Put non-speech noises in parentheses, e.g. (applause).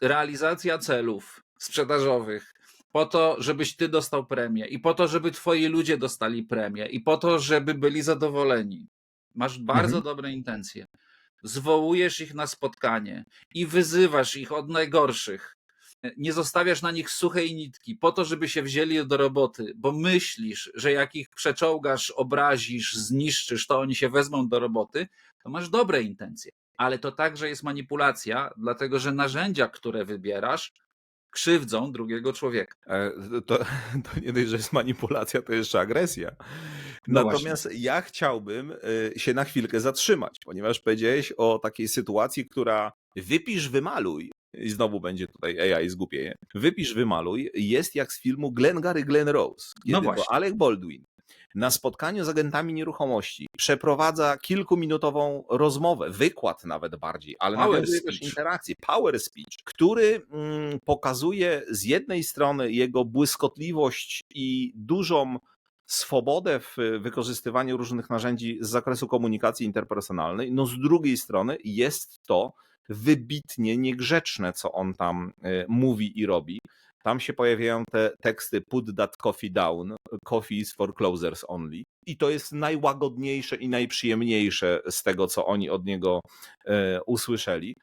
realizacja celów sprzedażowych, po to, żebyś ty dostał premię i po to, żeby twoi ludzie dostali premię i po to, żeby byli zadowoleni. Masz bardzo Mhm. dobre intencje. Zwołujesz ich na spotkanie i wyzywasz ich od najgorszych. Nie zostawiasz na nich suchej nitki po to, żeby się wzięli do roboty, bo myślisz, że jak ich przeczołgasz, obrazisz, zniszczysz, to oni się wezmą do roboty, to masz dobre intencje. Ale to także jest manipulacja, dlatego że narzędzia, które wybierasz, krzywdzą drugiego człowieka. E, To, (laughs) to nie dość, że jest manipulacja, to jeszcze agresja. No Natomiast ja chciałbym e, się na chwilkę zatrzymać, ponieważ powiedziałeś o takiej sytuacji, która wypisz, wymaluj. I znowu będzie tutaj AI zgłupieje. Wypisz, wymaluj. Jest jak z filmu Glengarry Glen Rose, kiedy No właśnie. Alec Baldwin na spotkaniu z agentami nieruchomości przeprowadza kilkuminutową rozmowę, wykład nawet bardziej, ale Power nawiązuje też speech. interakcję, power speech, który mm, pokazuje z jednej strony jego błyskotliwość i dużą swobodę w wykorzystywaniu różnych narzędzi z zakresu komunikacji interpersonalnej, no z drugiej strony jest to wybitnie niegrzeczne, co on tam e, mówi i robi. Tam się pojawiają te teksty put that coffee down, coffee is for closers only. I to jest najłagodniejsze i najprzyjemniejsze z tego, co oni od niego e, usłyszeli.